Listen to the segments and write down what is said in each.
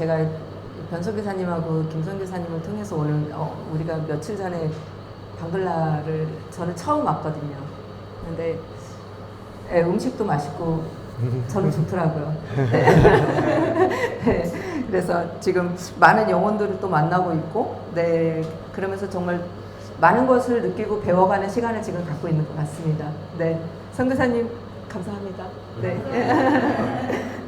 제가 변석 교사님하고 김선 교사님을 통해서 오늘 어, 우리가 며칠 전에 방글라를 저는 처음 왔거든요. 근데 예, 음식도 맛있고 저는 좋더라고요. 네. 네. 그래서 지금 많은 영혼들을 또 만나고 있고, 네. 그러면서 정말 많은 것을 느끼고 배워가는 시간을 지금 갖고 있는 것 같습니다. 네. 선교사님, 감사합니다. 네.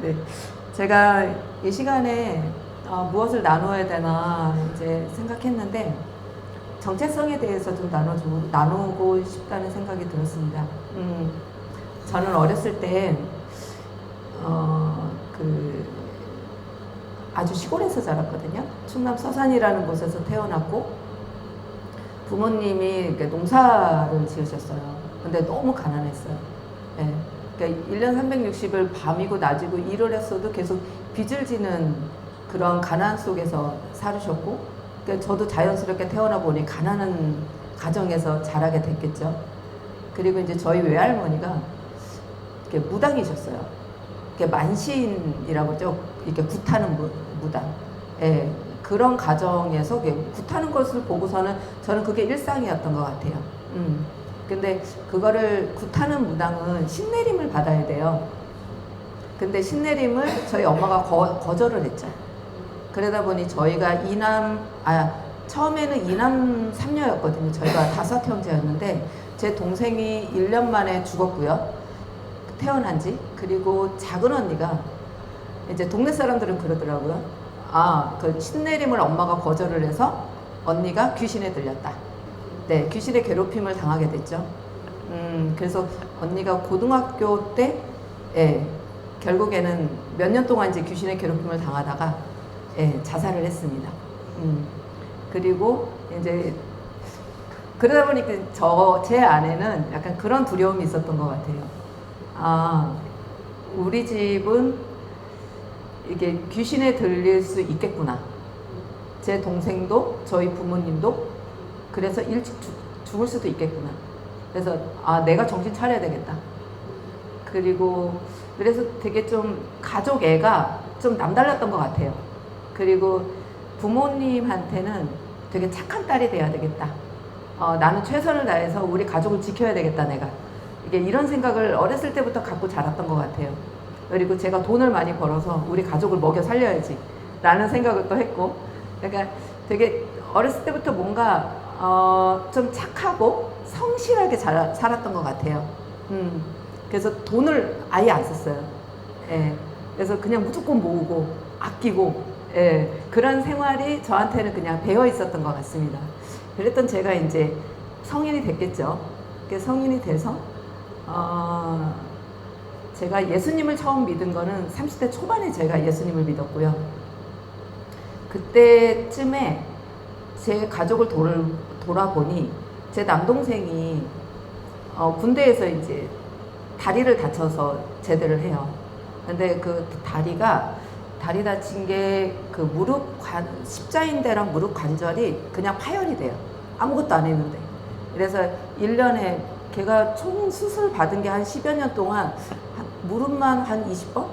네. 제가 이 시간에 어, 무엇을 나누어야 되나 이제 생각했는데, 정체성에 대해서 좀 나눠주, 나누고 싶다는 생각이 들었습니다. 음, 저는 어렸을 때, 어, 그, 아주 시골에서 자랐거든요. 충남 서산이라는 곳에서 태어났고, 부모님이 농사를 지으셨어요. 근데 너무 가난했어요. 예. 그러니까 1년 360을 밤이고 낮이고 일을 했어도 계속 빚을 지는 그런 가난 속에서 살으셨고, 그러니까 저도 자연스럽게 태어나 보니 가난한 가정에서 자라게 됐겠죠. 그리고 이제 저희 외할머니가 이렇게 무당이셨어요. 이렇게 만신이라고 죠 이렇게 무, 무당. 예, 그런 가정에서 굿하는 것을 보고서는 저는 그게 일상이었던 것 같아요. 음. 근데 그거를 굿하는 무당은 신내림을 받아야 돼요. 근데 신내림을 저희 엄마가 거, 거절을 했죠. 그러다 보니 저희가 이남, 아, 처음에는 이남 삼녀였거든요. 저희가 다섯 형제였는데, 제 동생이 1년 만에 죽었고요. 태어난 지. 그리고 작은 언니가, 이제 동네 사람들은 그러더라고요. 아, 그 신내림을 엄마가 거절을 해서 언니가 귀신에 들렸다. 네, 귀신의 괴롭힘을 당하게 됐죠. 음, 그래서 언니가 고등학교 때, 예, 결국에는 몇 년 동안 이제 귀신의 괴롭힘을 당하다가 예, 자살을 했습니다. 음, 그리고 이제 그러다 보니까 저제 안에는 약간 그런 두려움이 있었던 것 같아요. 아, 우리 집은 이게 귀신에 들릴 수 있겠구나. 제 동생도 저희 부모님도 그래서 일찍 죽, 죽을 수도 있겠구나. 그래서 아 내가 정신 차려야 되겠다. 그리고 그래서 되게 좀 가족 애가 좀 남달랐던 것 같아요. 그리고 부모님한테는 되게 착한 딸이 돼야 되겠다. 어, 나는 최선을 다해서 우리 가족을 지켜야 되겠다, 내가. 이게 이런 생각을 어렸을 때부터 갖고 자랐던 것 같아요. 그리고 제가 돈을 많이 벌어서 우리 가족을 먹여 살려야지. 라는 생각을 또 했고. 그러니까 되게 어렸을 때부터 뭔가, 어, 좀 착하고 성실하게 자, 살았던 것 같아요. 음. 그래서 돈을 아예 안 썼어요. 예. 그래서 그냥 무조건 모으고, 아끼고, 예, 그런 생활이 저한테는 그냥 배어 있었던 것 같습니다. 그랬던 제가 이제 성인이 됐겠죠. 그 성인이 돼서 어, 제가 예수님을 처음 믿은 거는 30대 초반에 제가 예수님을 믿었고요. 그때쯤에 제 가족을 돌, 돌아보니 제 남동생이 어, 군대에서 이제 다리를 다쳐서 제대를 해요. 근데 그 다리가 다리 다친 게 그 무릎 관, 십자인대랑 무릎 관절이 그냥 파열이 돼요. 아무것도 안 했는데. 그래서 1년에 걔가 총 수술 받은 게 한 10여 년 동안 한, 무릎만 한 20번?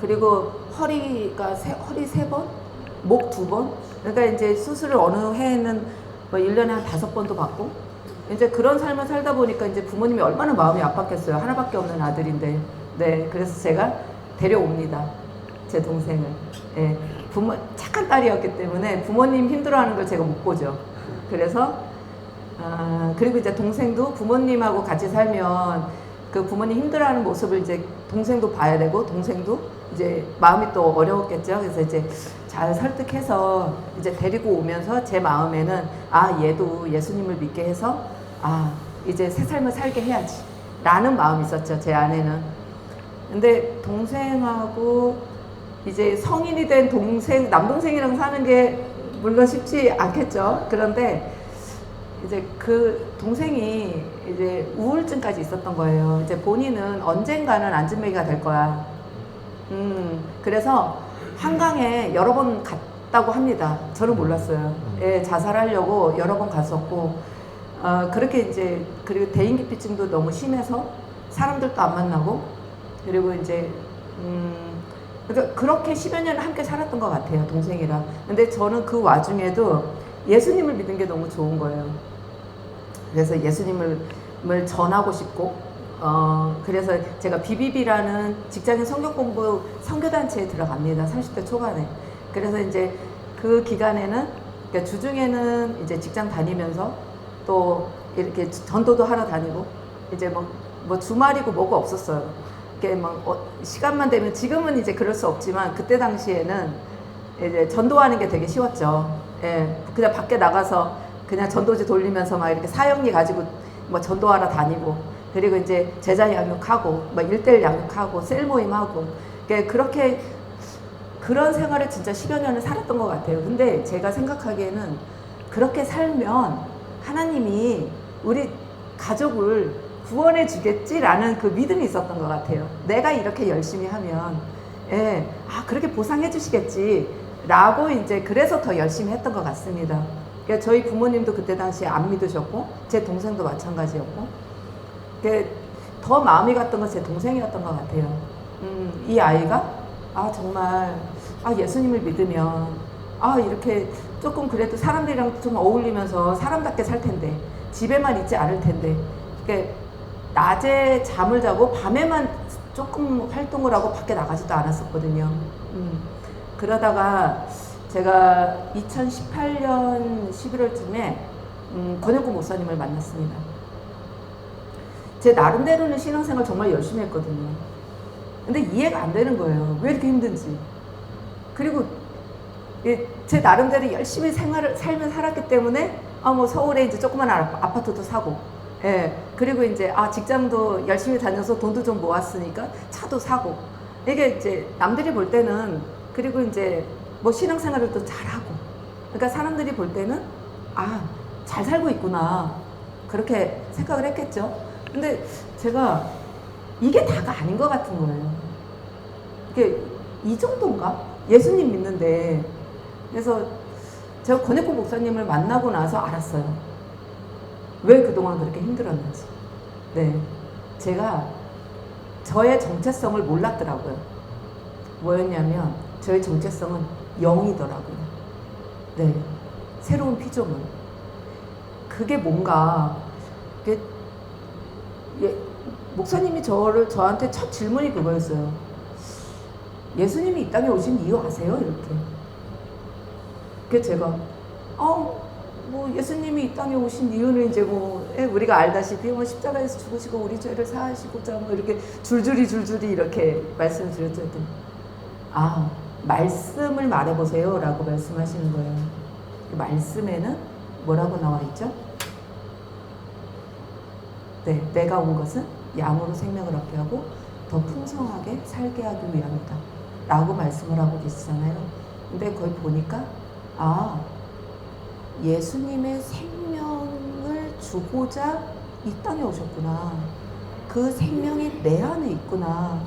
그리고 허리가 세, 허리 3번? 목 2번? 그러니까 이제 수술을 어느 해에는 뭐 1년에 한 5번도 받고 이제 그런 삶을 살다 보니까 이제 부모님이 얼마나 마음이 아팠겠어요. 하나밖에 없는 아들인데. 네. 그래서 제가 데려옵니다. 제 동생을. 예, 부모, 착한 딸이었기 때문에 부모님 힘들어하는 걸 제가 못 보죠. 그래서, 아, 그리고 이제 동생도 부모님하고 같이 살면 그 부모님 힘들어하는 모습을 이제 동생도 봐야 되고 동생도 이제 마음이 또 어려웠겠죠. 그래서 이제 잘 설득해서 이제 데리고 오면서 제 마음에는 아, 얘도 예수님을 믿게 해서 아, 이제 새 삶을 살게 해야지. 라는 마음이 있었죠. 제 안에는. 근데 동생하고 이제 성인이 된 동생, 남동생이랑 사는 게 물론 쉽지 않겠죠. 그런데 이제 그 동생이 이제 우울증까지 있었던 거예요. 이제 본인은 언젠가는 안진뱅이가 될 거야. 음, 그래서 한강에 여러 번 갔다고 합니다. 저는 몰랐어요. 예, 자살하려고 여러 번 갔었고, 어, 그렇게 이제, 그리고 대인기피증도 너무 심해서 사람들도 안 만나고, 그리고 이제, 음, 그러니까 그렇게 10여 년을 함께 살았던 것 같아요, 동생이랑. 근데 저는 그 와중에도 예수님을 믿은 게 너무 좋은 거예요. 그래서 예수님을 을 전하고 싶고, 어, 그래서 제가 비비비라는 직장인 성경 공부 선교단체에 들어갑니다. 30대 초반에. 그래서 이제 그 기간에는, 그러니까 주중에는 이제 직장 다니면서 또 이렇게 전도도 하러 다니고, 이제 뭐, 뭐 주말이고 뭐고 없었어요. 이렇게 막 어, 시간만 되면 지금은 이제 그럴 수 없지만 그때 당시에는 이제 전도하는 게 되게 쉬웠죠. 예, 그냥 밖에 나가서 그냥 전도지 돌리면서 막 이렇게 사형리 가지고 뭐 전도하러 다니고 그리고 이제 제자 양육하고 막 일대일 양육하고 셀 모임하고 그러니까 그렇게 그런 생활을 진짜 10여 년을 살았던 것 같아요. 근데 제가 생각하기에는 그렇게 살면 하나님이 우리 가족을 구원해 주겠지라는 그 믿음이 있었던 것 같아요. 내가 이렇게 열심히 하면, 예, 아, 그렇게 보상해 주시겠지. 라고 이제 그래서 더 열심히 했던 것 같습니다. 그러니까 저희 부모님도 그때 당시에 안 믿으셨고, 제 동생도 마찬가지였고, 그더 마음이 갔던 건 제 동생이었던 것 같아요. 음, 이 아이가, 아, 정말, 아, 예수님을 믿으면, 아, 이렇게 조금 그래도 사람들이랑 좀 어울리면서 사람답게 살 텐데, 집에만 있지 않을 텐데, 그러니까 낮에 잠을 자고 밤에만 조금 활동을 하고 밖에 나가지도 않았었거든요. 음, 그러다가 제가 2018년 11월쯤에 음, 권영구 목사님을 만났습니다. 제 나름대로는 신앙생활 정말 열심히 했거든요. 근데 이해가 안 되는 거예요. 왜 이렇게 힘든지. 그리고 예, 제 나름대로 열심히 생활을 살면 살았기 때문에 아 뭐 서울에 이제 조그만 아- 아파트도 사고 예 그리고 이제 아 직장도 열심히 다녀서 돈도 좀 모았으니까 차도 사고 이게 이제 남들이 볼 때는 그리고 이제 뭐 신앙생활을 또 잘하고 그러니까 사람들이 볼 때는 아 잘 살고 있구나 그렇게 생각을 했겠죠 근데 제가 이게 다가 아닌 것 같은 거예요 이게 이 정도인가 예수님 믿는데 그래서 제가 권혜코 목사님을 만나고 나서 알았어요. 왜 그동안 그렇게 힘들었는지. 네. 제가 저의 정체성을 몰랐더라고요. 뭐였냐면, 저의 정체성은 영이더라고요. 네. 새로운 피조물. 그게 뭔가, 예, 목사님이 저를, 저한테 첫 질문이 그거였어요. 예수님이 이 땅에 오신 이유 아세요? 이렇게. 그래서 제가 어, 뭐 예수님이 이 땅에 오신 이유는 이제 뭐 예, 우리가 알다시피 뭐 십자가에서 죽으시고 우리 죄를 사하시고자 뭐 이렇게 줄줄이 줄줄이 이렇게 말씀을 드렸죠. 아 말씀을 말해보세요라고 말씀하시는 거예요. 그 말씀에는 뭐라고 나와 있죠? 네, 내가 온 것은 양으로 생명을 얻게 하고 더 풍성하게 살게 하기 위함이다. 라고 말씀을 하고 계시잖아요. 근데 거기 보니까 아, 예수님의 생명을 주고자 이 땅에 오셨구나. 그 생명이 내 안에 있구나.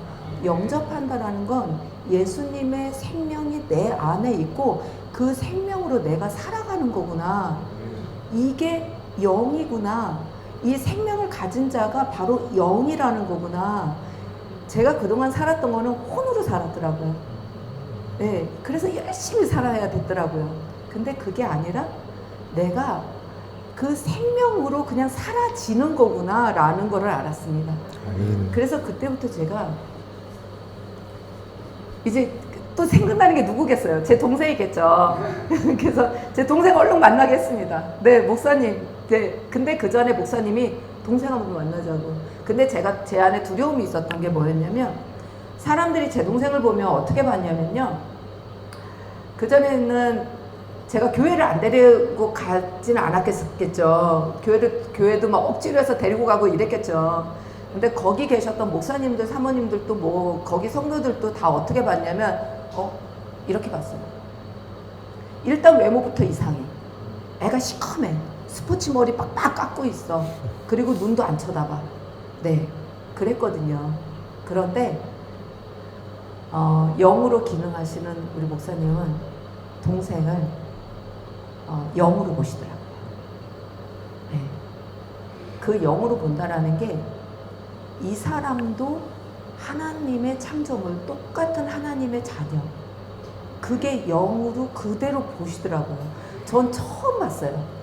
영접한다라는 건 예수님의 생명이 내 안에 있고 그 생명으로 내가 살아가는 거구나. 이게 영이구나. 이 생명을 가진 자가 바로 영이라는 거구나. 제가 그동안 살았던 거는 혼으로 살았더라고요. 네, 그래서 열심히 살아야 됐더라고요. 근데 그게 아니라 내가 그 생명으로 그냥 사라지는 거구나라는 거를 알았습니다. 아멘. 그래서 그때부터 제가 이제 또 생각나는 게 누구겠어요? 제 동생이겠죠. 그래서 제 동생 얼른 만나겠습니다. 네, 목사님. 네, 근데 그 전에 목사님이 동생 한번 만나자고. 근데 제가 제 안에 두려움이 있었던 게 뭐였냐면 사람들이 제 동생을 보면 어떻게 봤냐면요. 그 전에는 제가 교회를 안 데리고 가지는 않았겠죠. 교회를 교회도 막 억지로 해서 데리고 가고 이랬겠죠. 근데 거기 계셨던 목사님들, 사모님들도 뭐 거기 성도들도 다 어떻게 봤냐면 어 이렇게 봤어요. 일단 외모부터 이상해. 애가 시커매. 스포츠 머리 빡빡 깎고 있어. 그리고 눈도 안 쳐다봐. 네, 그랬거든요. 그런데 어, 영으로 기능하시는 우리 목사님은 동생을 어, 영으로 보시더라고요. 네. 그 영으로 본다라는 게 이 사람도 하나님의 창조물, 똑같은 하나님의 자녀. 그게 영으로 그대로 보시더라고요. 전 처음 봤어요.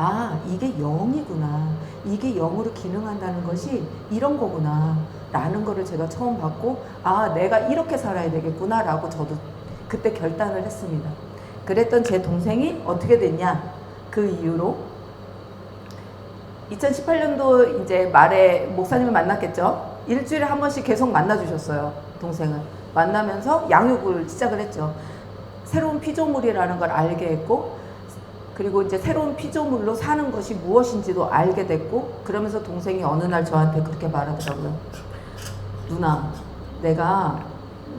아, 이게 영이구나. 이게 영으로 기능한다는 것이 이런 거구나. 라는 거를 제가 처음 봤고, 아, 내가 이렇게 살아야 되겠구나. 라고 저도 그때 결단을 했습니다. 그랬던 제 동생이 어떻게 됐냐. 그 이후로 2018년도 이제 말에 목사님을 만났겠죠. 일주일에 한 번씩 계속 만나 주셨어요. 동생을. 만나면서 양육을 시작을 했죠. 새로운 피조물이라는 걸 알게 했고, 그리고 이제 새로운 피조물로 사는 것이 무엇인지도 알게 됐고, 그러면서 동생이 어느 날 저한테 그렇게 말하더라고요. 누나, 내가,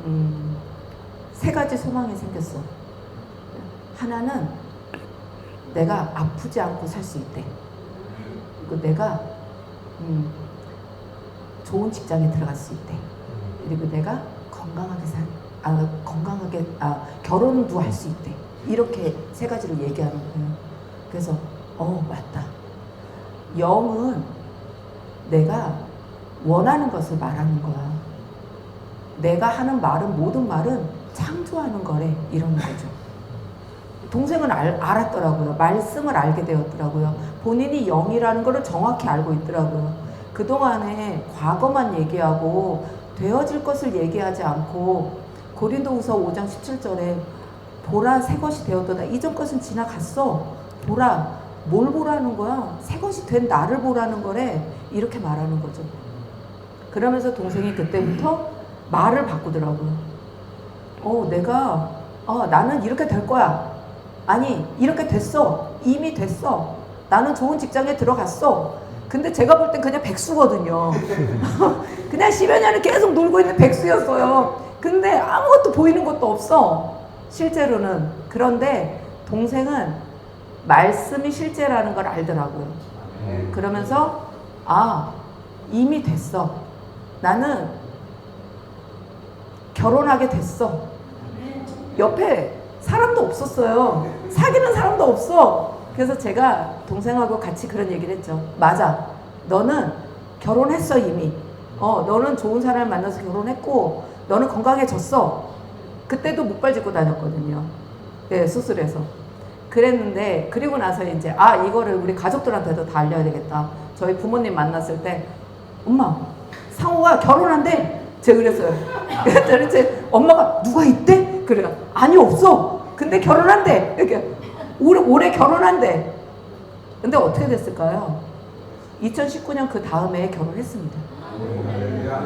음, 세 가지 소망이 생겼어. 하나는 내가 아프지 않고 살 수 있대. 그리고 내가, 음, 좋은 직장에 들어갈 수 있대. 그리고 내가 건강하게 살, 아, 건강하게, 아, 결혼도 할 수 있대. 이렇게 세 가지를 얘기하는 거예요. 그래서, 어, 맞다. 영은 내가 원하는 것을 말하는 거야. 내가 하는 말은, 모든 말은 창조하는 거래. 이러는 거죠. 동생은 알, 알았더라고요. 말씀을 알게 되었더라고요. 본인이 영이라는 것을 정확히 알고 있더라고요. 그동안에 과거만 얘기하고 되어질 것을 얘기하지 않고 고린도후서 5장 17절에 보라 새 것이 되었도다. 이전 것은 지나갔어. 보라 뭘 보라는 거야? 새 것이 된 나를 보라는 거래. 이렇게 말하는 거죠. 그러면서 동생이 그때부터 말을 바꾸더라고요. 어, 내가 어, 나는 이렇게 될 거야. 아니, 이렇게 됐어. 이미 됐어. 나는 좋은 직장에 들어갔어. 근데 제가 볼 땐 그냥 백수거든요. 그냥 10여 년을 계속 놀고 있는 백수였어요. 근데 아무것도 보이는 것도 없어. 실제로는. 그런데 동생은 말씀이 실제라는 걸 알더라고요. 그러면서, 아, 이미 됐어. 나는 결혼하게 됐어. 옆에 사람도 없었어요. 사귀는 사람도 없어. 그래서 제가 동생하고 같이 그런 얘기를 했죠. 맞아. 너는 결혼했어, 이미. 어, 너는 좋은 사람을 만나서 결혼했고, 너는 건강해졌어. 그때도 목발 짚고 다녔거든요. 네, 수술해서. 그랬는데, 그리고 나서 이제, 아, 이거를 우리 가족들한테도 다 알려야 되겠다. 저희 부모님 만났을 때, 엄마, 상호가 결혼한대. 제가 그랬어요. 그랬더니 엄마가 누가 있대? 그래요. 아니, 없어. 근데 결혼한대. 이렇게. 올해, 올해 결혼한대. 근데 어떻게 됐을까요? 2019년 그 다음에 결혼했습니다.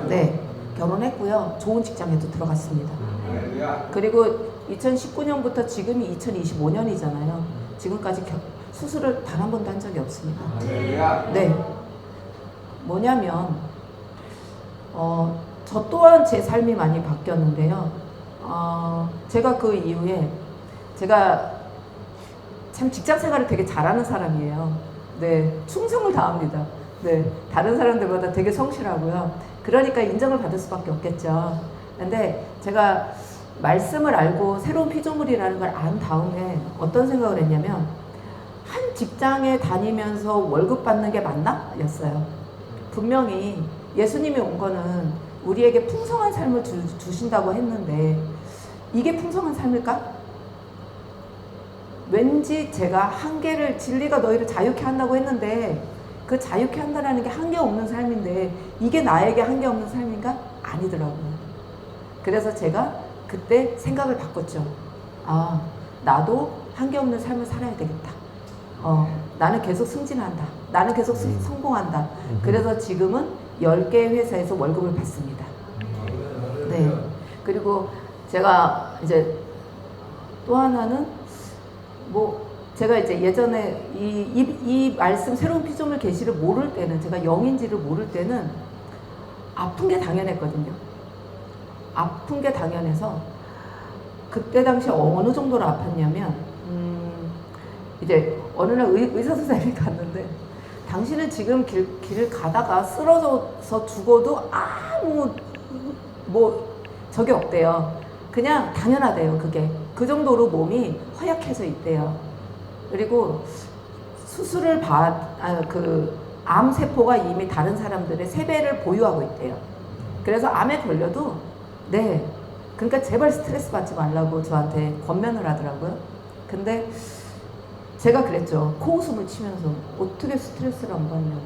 네, 결혼했고요. 좋은 직장에도 들어갔습니다. 그리고 2019년부터 지금이 2025년이잖아요. 지금까지 겨- 수술을 단 한 번도 한 적이 없습니다. 네. 뭐냐면, 어, 저 또한 제 삶이 많이 바뀌었는데요. 어, 제가 그 이후에, 제가 참 직장 생활을 되게 잘하는 사람이에요. 네, 충성을 다합니다. 네, 다른 사람들보다 되게 성실하고요. 그러니까 인정을 받을 수밖에 없겠죠. 근데 제가 말씀을 알고 새로운 피조물이라는 걸 안 다음에 어떤 생각을 했냐면, 한 직장에 다니면서 월급 받는 게 맞나? 였어요. 분명히 예수님이 온 거는 우리에게 풍성한 삶을 주, 주신다고 했는데, 이게 풍성한 삶일까? 왠지 제가 한계를 진리가 너희를 자유케 한다고 했는데 그 자유케 한다라는 게 한계 없는 삶인데 이게 나에게 한계 없는 삶인가? 아니더라고요. 그래서 제가 그때 생각을 바꿨죠. 아, 나도 한계 없는 삶을 살아야 되겠다. 어, 나는 계속 승진한다. 나는 계속 승- 성공한다. 그래서 지금은 10개 회사에서 월급을 받습니다. 네. 그리고 제가 이제 또 하나는 뭐 제가 이제 예전에 이, 이, 이 말씀 새로운 피조물 계시를 모를 때는 제가 영인지를 모를 때는 아픈 게 당연했거든요. 아픈 게 당연해서 그때 당시 어느 정도로 아팠냐면 음, 이제 어느 날 의, 의사 선생님이 갔는데 당신은 지금 길, 길을 가다가 쓰러져서 죽어도 아무 뭐 적이 없대요. 그냥 당연하대요, 그게. 그 정도로 몸이 허약해져 있대요. 그리고 수술을 받, 아, 그, 암 세포가 이미 다른 사람들의 세배를 보유하고 있대요. 그래서 암에 걸려도 네. 그러니까 제발 스트레스 받지 말라고 저한테 권면을 하더라고요. 근데 제가 그랬죠. 코웃음을 치면서 어떻게 스트레스를 안 받냐고.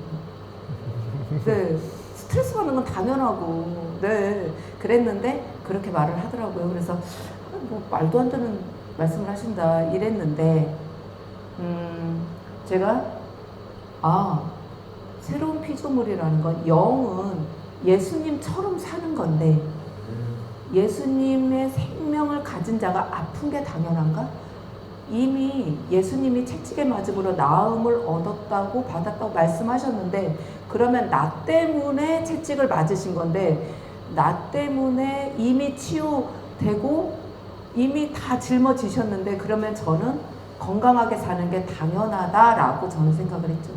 네. 스트레스 받는 건 당연하고. 네. 그랬는데 그렇게 말을 하더라고요. 그래서 아, 뭐 말도 안 되는 말씀을 하신다 이랬는데 음, 제가 아 새로운 피조물이라는 건 영은 예수님처럼 사는 건데 예수님의 생명을 가진 자가 아픈 게 당연한가? 이미 예수님이 채찍에 맞음으로 나음을 얻었다고 받았다고 말씀하셨는데 그러면 나 때문에 채찍을 맞으신 건데 나 때문에 이미 치유되고 이미 다 짊어지셨는데 그러면 저는 건강하게 사는 게 당연하다라고 저는 생각을 했죠.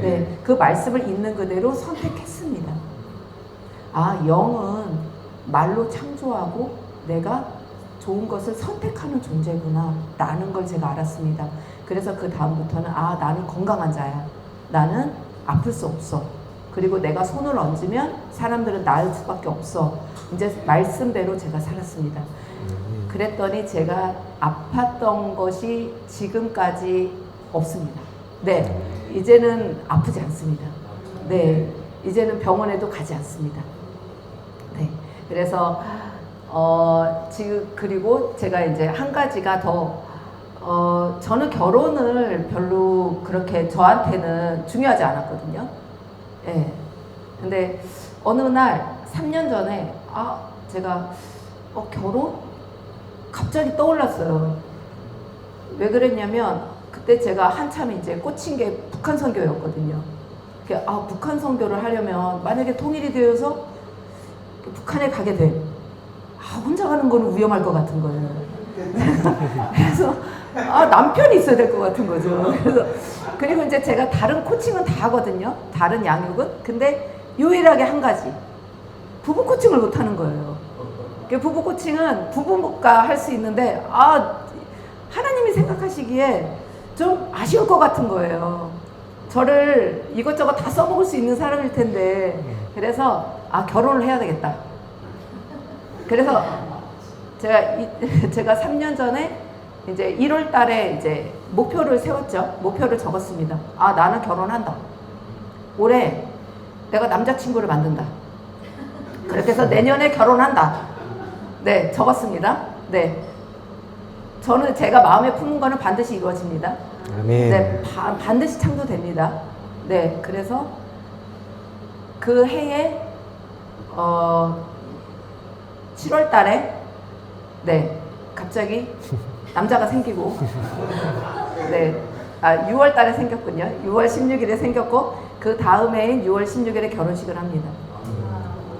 네, 그 말씀을 있는 그대로 선택했습니다. 아, 영은 말로 창조하고 내가 좋은 것을 선택하는 존재구나 라는 걸 제가 알았습니다. 그래서 그 다음부터는 아, 나는 건강한 자야. 나는 아플 수 없어. 그리고 내가 손을 얹으면 사람들은 나을 수밖에 없어. 이제 말씀대로 제가 살았습니다. 그랬더니 제가 아팠던 것이 지금까지 없습니다. 네, 이제는 아프지 않습니다. 네, 이제는 병원에도 가지 않습니다. 네, 그래서 어 지금 그리고 제가 이제 한 가지가 더 어, 저는 결혼을 별로 그렇게 저한테는 중요하지 않았거든요. 예. 네. 근데 어느 날 3년 전에 아, 제가 어, 결혼? 갑자기 떠올랐어요. 왜 그랬냐면 그때 제가 한참 이제 꽂힌 게 북한 선교였거든요. 그, 아, 북한 선교를 하려면 만약에 통일이 되어서 북한에 가게 돼. 아, 혼자 가는 거는 위험할 것 같은 거예요. 그래서 아, 남편이 있어야 될 것 같은 거죠. 그래서 그리고 이제 제가 다른 코칭은 다 하거든요. 다른 양육은. 근데 유일하게 한 가지. 부부 코칭을 못 하는 거예요. 그 부부 코칭은 부부가 할 수 있는데 아 하나님이 생각하시기에 좀 아쉬울 것 같은 거예요. 저를 이것저것 다 써먹을 수 있는 사람일 텐데 그래서 아 결혼을 해야 되겠다. 그래서 제가 이, 제가 3년 전에 이제 1월 달에 이제 목표를 세웠죠. 목표를 적었습니다. 아 나는 결혼한다. 올해 내가 남자친구를 만든다. 그렇게 해서 내년에 결혼한다. 네, 적었습니다. 네. 저는 제가 마음에 품은 거는 반드시 이루어집니다. 아멘. 네, 바, 반드시 창조됩니다. 네, 그래서 그 해에 어 7월 달에 네, 갑자기 남자가 생기고 네. 아, 6월 달에 생겼군요. 6월 16일에 생겼고 그 다음 해인 6월 16일에 결혼식을 합니다.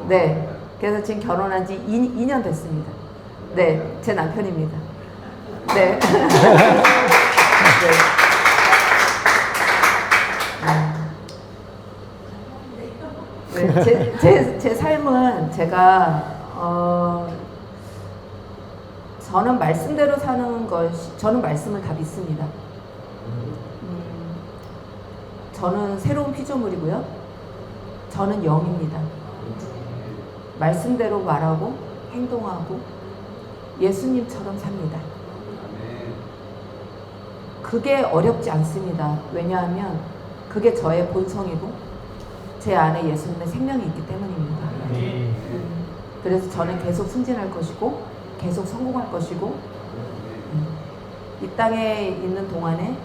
네. 그래서 지금 결혼한 지 2, 년 됐습니다. 네. 제 남편입니다. 네. 네. 네. 제, 제, 제 삶은 제가 어, 저는 말씀대로 사는 것이 저는 말씀을 다 믿습니다. 음, 저는 새로운 피조물이고요. 저는 영입니다. 말씀대로 말하고 행동하고 예수님처럼 삽니다. 그게 어렵지 않습니다. 왜냐하면 그게 저의 본성이고 제 안에 예수님의 생명이 있기 때문입니다. 음, 그래서 저는 계속 승진할 것이고 계속 성공할 것이고 음, 이 땅에 있는 동안에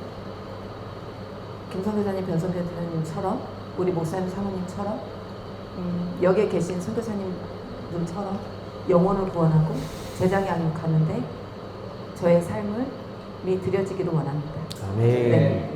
김성 교사님, 변성 교 사님처럼 우리 목사님, 사모님처럼 음, 여기에 계신 선교사님들처럼 영혼을 구원하고 제장 양육하는데 저의 삶을 이 드려지기를 원합니다. 아멘. 네.